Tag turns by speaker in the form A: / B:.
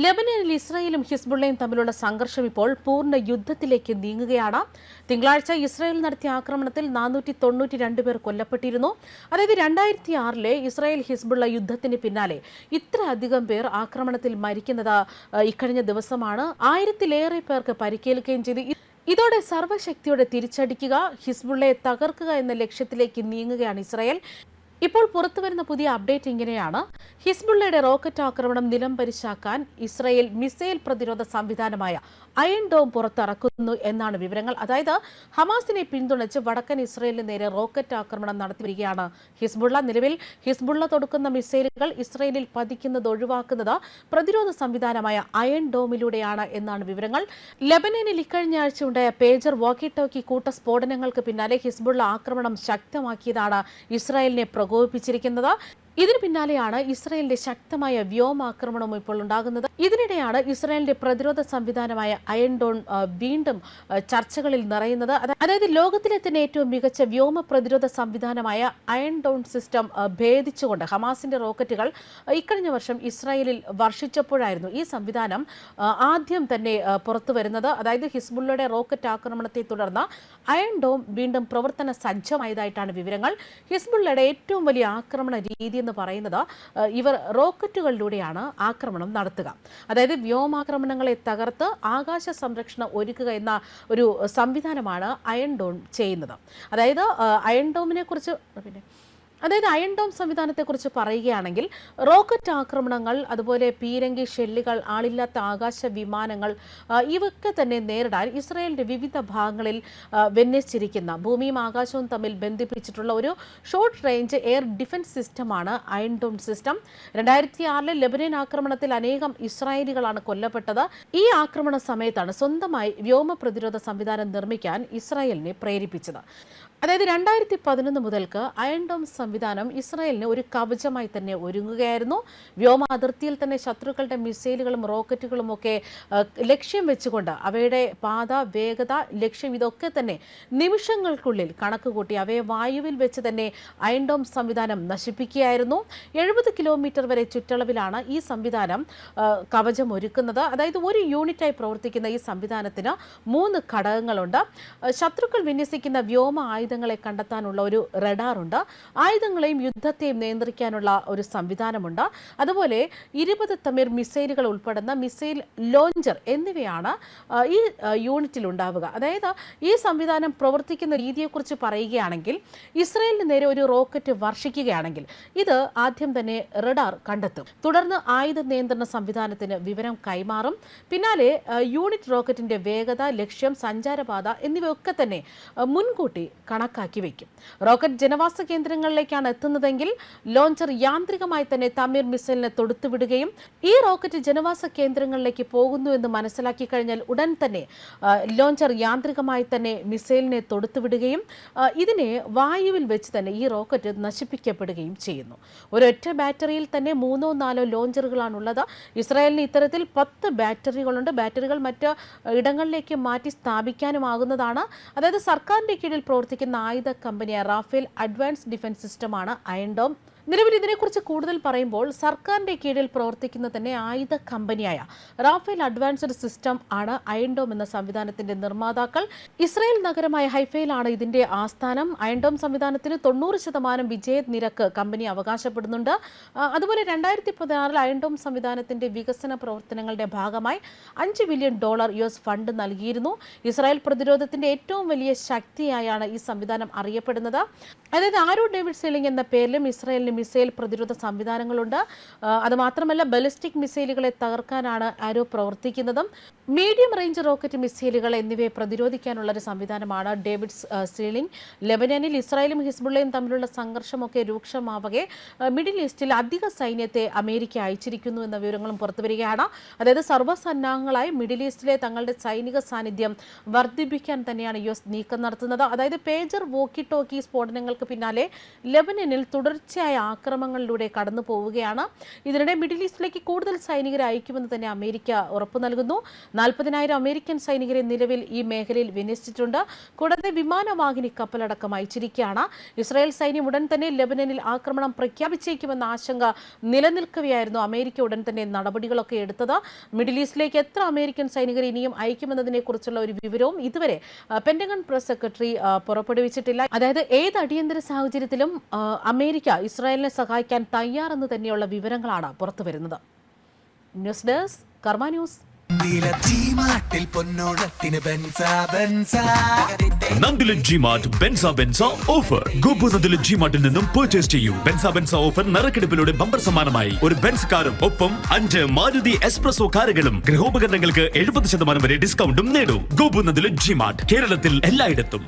A: ലെബനനിൽ ഇസ്രായേലും ഹിസ്ബുള്ളയും തമ്മിലുള്ള സംഘർഷം ഇപ്പോൾ പൂർണ യുദ്ധത്തിലേക്ക് നീങ്ങുകയാണ്. തിങ്കളാഴ്ച ഇസ്രായേൽ നടത്തിയ ആക്രമണത്തിൽ നാനൂറ്റി തൊണ്ണൂറ്റി രണ്ട് പേർ കൊല്ലപ്പെട്ടിരുന്നു. അതായത് രണ്ടായിരത്തി ആറിലെ ഇസ്രായേൽ ഹിസ്ബുള്ള യുദ്ധത്തിന് പിന്നാലെ ഇത്ര അധികം പേർ ആക്രമണത്തിൽ മരിക്കുന്നത് ഇക്കഴിഞ്ഞ ദിവസമാണ്. ആയിരത്തിലേറെ പേർക്ക് പരിക്കേൽക്കുകയും ചെയ്തു. ഇതോടെ സർവശക്തിയോടെ തിരിച്ചടിക്കുക ഹിസ്ബുള്ളയെ തകർക്കുക എന്ന ലക്ഷ്യത്തിലേക്ക് നീങ്ങുകയാണ് ഇസ്രായേൽ. ഇപ്പോൾ പുറത്തുവരുന്ന പുതിയ അപ്ഡേറ്റ് ഇങ്ങനെയാണ്. ഹിസ്ബുള്ളയുടെ റോക്കറ്റ് ആക്രമണം നിലംപരിശാക്കാൻ ഇസ്രയേൽ മിസൈൽ പ്രതിരോധ സംവിധാനമായ അയൺ ഡോം പുറത്തിറക്കുന്നു എന്നാണ് വിവരങ്ങൾ. അതായത് ഹമാസിനെ പിന്തുണച്ച് വടക്കൻ ഇസ്രയേലിന് നേരെ റോക്കറ്റ് ആക്രമണം നടത്തി വരികയാണ് ഹിസ്ബുള്ള. നിലവിൽ ഹിസ്ബുള്ള തൊടുക്കുന്ന മിസൈലുകൾ ഇസ്രയേലിൽ പതിക്കുന്നത് ഒഴിവാക്കുന്നത് പ്രതിരോധ സംവിധാനമായ അയൺ ഡോമിലൂടെയാണ് എന്നാണ് വിവരങ്ങൾ. ലെബനനിൽ ഇക്കഴിഞ്ഞ ആഴ്ച ഉണ്ടായ പേജർ വാക്കി ടോക്കി കൂട്ട സ്ഫോടനങ്ങൾക്ക് പിന്നാലെ ഹിസ്ബുള്ള ആക്രമണം ശക്തമാക്കിയതാണ് ഇസ്രായേലിനെ പ്രകോപിപ്പിച്ചിരിക്കുന്നത്. ഇതിന് പിന്നാലെയാണ് ഇസ്രയേലിന്റെ ശക്തമായ വ്യോമാക്രമണവും ഇപ്പോൾ ഉണ്ടാകുന്നത്. ഇതിനിടെയാണ് ഇസ്രായേലിന്റെ പ്രതിരോധ സംവിധാനമായ അയൺഡോൺ വീണ്ടും ചർച്ചകളിൽ നിറയുന്നത്. അതായത് ലോകത്തിലെ തന്നെ ഏറ്റവും മികച്ച വ്യോമ പ്രതിരോധ സംവിധാനമായ അയൺഡോൺ സിസ്റ്റം ഭേദിച്ചുകൊണ്ട് ഹമാസിന്റെ റോക്കറ്റുകൾ ഇക്കഴിഞ്ഞ വർഷം ഇസ്രായേലിൽ വർഷിച്ചപ്പോഴായിരുന്നു ഈ സംവിധാനം ആദ്യം തന്നെ പുറത്തു വരുന്നത്. അതായത് ഹിസ്ബുള്ളയുടെ റോക്കറ്റ് ആക്രമണത്തെ തുടർന്ന് അയൺ ഡോം വീണ്ടും പ്രവർത്തന സജ്ജമായതായിട്ടാണ് വിവരങ്ങൾ. ഹിസ്ബുള്ളയുടെ ഏറ്റവും വലിയ ആക്രമണ രീതി എന്ന് പറയുന്നത് ഇവർ റോക്കറ്റുകളിലൂടെയാണ് ആക്രമണം നടത്തുക. അതായത് വ്യോമാക്രമണങ്ങളെ തകർത്ത് ആകാശ സംരക്ഷണം ഒരുക്കുക എന്ന ഒരു സംവിധാനമാണ് അയൺ ഡോം ചെയ്യുന്നത്. അതായത് അയൺ ഡോമിനെ കുറിച്ച് പിന്നെ അതായത് അയൺ ഡോം സംവിധാനത്തെക്കുറിച്ച് പറയുകയാണെങ്കിൽ റോക്കറ്റ് ആക്രമണങ്ങൾ അതുപോലെ പീരങ്കി ഷെല്ലുകൾ ആളില്ലാത്ത ആകാശ വിമാനങ്ങൾ ഇവയൊക്കെ തന്നെ നേരിടാൻ ഇസ്രായേലിന്റെ വിവിധ ഭാഗങ്ങളിൽ വിന്യസിച്ചിരിക്കുന്ന ഭൂമിയും ആകാശവും തമ്മിൽ ബന്ധിപ്പിച്ചിട്ടുള്ള ഒരു ഷോർട്ട് റേഞ്ച് എയർ ഡിഫൻസ് സിസ്റ്റമാണ് അയൺ ഡോം സിസ്റ്റം രണ്ടായിരത്തി ആറിലെ ലെബനൻ ആക്രമണത്തിൽ അനേകം ഇസ്രായേലികളാണ് കൊല്ലപ്പെട്ടത്. ഈ ആക്രമണ സമയത്താണ് സ്വന്തമായി വ്യോമ പ്രതിരോധ സംവിധാനം നിർമ്മിക്കാൻ ഇസ്രായേലിനെ പ്രേരിപ്പിച്ചത്. അതായത് രണ്ടായിരത്തി പതിനൊന്ന് മുതൽക്ക് അയൺ ഡോം സംവിധാനം ഇസ്രായേലിന് ഒരു കവചമായി തന്നെ ഒരുങ്ങുകയായിരുന്നു. വ്യോമ അതിർത്തിയിൽ തന്നെ ശത്രുക്കളുടെ മിസൈലുകളും റോക്കറ്റുകളും ഒക്കെ ലക്ഷ്യം വെച്ചുകൊണ്ട് അവയുടെ പാത വേഗത ലക്ഷ്യം ഇതൊക്കെ തന്നെ നിമിഷങ്ങൾക്കുള്ളിൽ കണക്ക് കൂട്ടി അവയെ വായുവിൽ വെച്ച് തന്നെ അയൺ ഡോം സംവിധാനം നശിപ്പിക്കുകയായിരുന്നു. എഴുപത് കിലോമീറ്റർ വരെ ചുറ്റളവിലാണ് ഈ സംവിധാനം കവചം ഒരുക്കുന്നത്. അതായത് ഒരു യൂണിറ്റായി പ്രവർത്തിക്കുന്ന ഈ സംവിധാനത്തിന് മൂന്ന് ഘടകങ്ങളുണ്ട്. ശത്രുക്കൾ വിന്യസിക്കുന്ന വ്യോമ ആയുധങ്ങളെ കണ്ടെത്താനുള്ള ഒരു റഡാറുണ്ട്. ആയുധങ്ങളെയും യുദ്ധത്തെയും നിയന്ത്രിക്കാനുള്ള ഒരു സംവിധാനമുണ്ട്. അതുപോലെ ഇരുപത് തമിർ മിസൈലുകൾ ഉൾപ്പെടുന്ന മിസൈൽ ലോഞ്ചർ എന്നിവയാണ് ഈ യൂണിറ്റിൽ ഉണ്ടാവുക അതായത് ഈ സംവിധാനം പ്രവർത്തിക്കുന്ന രീതിയെക്കുറിച്ച് പറയുകയാണെങ്കിൽ ഇസ്രയേലിന് നേരെ ഒരു റോക്കറ്റ് വർഷിക്കുകയാണെങ്കിൽ ഇത് ആദ്യം തന്നെ റഡാർ കണ്ടെത്തും. തുടർന്ന് ആയുധ നിയന്ത്രണ സംവിധാനത്തിന് വിവരം കൈമാറും. പിന്നാലെ യൂണിറ്റ് റോക്കറ്റിന്റെ വേഗത ലക്ഷ്യം സഞ്ചാരപാത എന്നിവയൊക്കെ തന്നെ മുൻകൂട്ടി മുൻകൂട്ടി കണക്കാക്കി വയ്ക്കും റോക്കറ്റ് ജനവാസ കേന്ദ്രങ്ങളിലേക്കാണ് എത്തുന്നതെങ്കിൽ ലോഞ്ചർ യാന്ത്രികമായി തന്നെ തമീർ മിസൈലിനെ തൊടുത്തുവിടുകയും ഈ റോക്കറ്റ് ജനവാസ കേന്ദ്രങ്ങളിലേക്ക് പോകുന്നു എന്ന് മനസ്സിലാക്കി കഴിഞ്ഞാൽ ഉടൻ തന്നെ ലോഞ്ചർ യാന്ത്രികമായി തന്നെ മിസൈലിനെ തൊടുത്തുവിടുകയും ഇതിനെ വായുവിൽ വെച്ച് തന്നെ ഈ റോക്കറ്റ് നശിപ്പിക്കപ്പെടുകയും ചെയ്യുന്നു. ഒരൊറ്റ ബാറ്ററിയിൽ തന്നെ മൂന്നോ നാലോ ലോഞ്ചറുകളാണുള്ളത്. ഇസ്രായേലിന് ഇത്തരത്തിൽ പത്ത് ബാറ്ററികളുണ്ട്. ബാറ്ററികൾ മറ്റ് ഇടങ്ങളിലേക്ക് മാറ്റി സ്ഥാപിക്കാനുമാകുന്നതാണ്. അതായത് സർക്കാരിന്റെ കീഴിൽ പ്രവർത്തിക്കുന്ന ആയുധ കമ്പനിയായ റാഫേൽ അഡ്വാൻസ് ഡിഫൻസ് സിസ്റ്റമാണ് അയൺഡോം നിലവിൽ ഇതിനെക്കുറിച്ച് കൂടുതൽ പറയുമ്പോൾ സർക്കാരിന്റെ കീഴിൽ പ്രവർത്തിക്കുന്ന തന്നെ ആയുധ കമ്പനിയായ റാഫേൽ അഡ്വാൻസ്ഡ് സിസ്റ്റം ആണ് അയൺഡോം എന്ന സംവിധാനത്തിന്റെ നിർമ്മാതാക്കൾ. ഇസ്രായേൽ നഗരമായ ഹൈഫയിലാണ് ഇതിന്റെ ആസ്ഥാനം. അയൺഡോം സംവിധാനത്തിന് തൊണ്ണൂറ് ശതമാനം വിജയ നിരക്ക് കമ്പനി അവകാശപ്പെടുന്നുണ്ട്. അതുപോലെ രണ്ടായിരത്തി പതിനാറിൽ അയൺഡോം സംവിധാനത്തിന്റെ വികസന പ്രവർത്തനങ്ങളുടെ ഭാഗമായി അഞ്ച് billion dollar U S fund നൽകിയിരുന്നു. ഇസ്രായേൽ പ്രതിരോധത്തിന്റെ ഏറ്റവും വലിയ ശക്തിയായാണ് ഈ സംവിധാനം അറിയപ്പെടുന്നത്. അതായത് ആരോ ഡേവിഡ് സീലിംഗ് എന്ന പേരിലും ഇസ്രായേലിന് മിസൈൽ പ്രതിരോധ സംവിധാനങ്ങളുണ്ട്. അതുമാത്രമല്ല അത് മാത്രമല്ല ബലിസ്റ്റിക് മിസൈലുകളെ തകർക്കാനാണ് ആരോ പ്രവർത്തിക്കുന്നതും. മീഡിയം റേഞ്ച് റോക്കറ്റ് മിസൈലുകൾ എന്നിവയെ പ്രതിരോധിക്കാനുള്ള ഒരു സംവിധാനമാണ് ഡേവിഡ് സീലിംഗ്. ലെബനനിൽ ഇസ്രായേലും ഹിസ്ബുള്ളയും തമ്മിലുള്ള സംഘർഷമൊക്കെ രൂക്ഷമാവകെ മിഡിൽ ഈസ്റ്റിൽ അധിക സൈന്യത്തെ അമേരിക്ക അയച്ചിരിക്കുന്നു എന്ന വിവരങ്ങളും പുറത്തുവരികയാണ് അതായത് സർവസന്നാഹങ്ങളായി മിഡിൽ ഈസ്റ്റിലെ തങ്ങളുടെ സൈനിക സാന്നിധ്യം വർദ്ധിപ്പിക്കാൻ തന്നെയാണ് യു എസ് നീക്കം നടത്തുന്നത്. അതായത് പേജർ വോക്കി ടോക്കി സ്ഫോടനങ്ങൾക്ക് പിന്നാലെ ലെബനനിൽ തുടർച്ചയായ ആക്രമണങ്ങളിലൂടെ കടന്നു പോവുകയാണ്. ഇതിനിടെ മിഡിൽ ഈസ്റ്റിലേക്ക് കൂടുതൽ സൈനികരെ അയക്കുമെന്ന് തന്നെ അമേരിക്ക ഉറപ്പു നൽകുന്നു. നാൽപ്പതിനായിരം അമേരിക്കൻ സൈനികരെ നിലവിൽ ഈ മേഖലയിൽ വിന്യസിച്ചിട്ടുണ്ട്. കൂടാതെ വിമാനവാഹിനി കപ്പലടക്കം അയച്ചിരിക്കുകയാണ്. ഇസ്രായേൽ സൈന്യം ഉടൻ തന്നെ ലെബനനിൽ ആക്രമണം പ്രഖ്യാപിച്ചേക്കുമെന്ന ആശങ്ക നിലനിൽക്കുകയായിരുന്നു അമേരിക്ക ഉടൻ തന്നെ നടപടികളൊക്കെ എടുത്തത്. മിഡിൽ ഈസ്റ്റിലേക്ക് എത്ര അമേരിക്കൻ സൈനികർ ഇനിയും അയക്കുമെന്നതിനെ കുറിച്ചുള്ള ഒരു വിവരവും ഇതുവരെ പെന്റഗൺ പ്രസ് സെക്രട്ടറി പുറപ്പെടുവിച്ചിട്ടില്ല. അതായത് ഏത് അടിയന്തര സാഹചര്യത്തിലും അമേരിക്ക അമേരിക്ക ഇസ്രായേലിനെ സഹായിക്കാൻ തയ്യാറെന്ന് തന്നെയുള്ള വിവരങ്ങളാണ് പുറത്തുവരുന്നത് ന്യൂസ് ഡെസ്ക് കർമ്മ ന്യൂസ്.
B: മാട്ടിൽ പൊന്നോണത്തിന് ബെൻസ ബെൻസ.
C: നന്ദില ബെൻസ ബെൻസ ഓഫർ. ഗോപു നന്ദില നിന്നും പർച്ചേസ് ചെയ്യൂ. ബെൻസ ബെൻസ ഓഫർ നറുക്കെടുപ്പിലൂടെ ബമ്പർ സമ്മാനമായി. ഒരു ബെൻസ് കാറും ഒപ്പം അഞ്ച് മാരുതി എക്സ്പ്രസോ കാറുകളും. ഗൃഹോപകരണങ്ങൾക്ക് എഴുപത് ശതമാനം വരെ ഡിസ്കൗണ്ടും നേടൂ. ഗോപുനദിലും ജിമാർട്ട് കേരളത്തിൽ എല്ലായിടത്തും.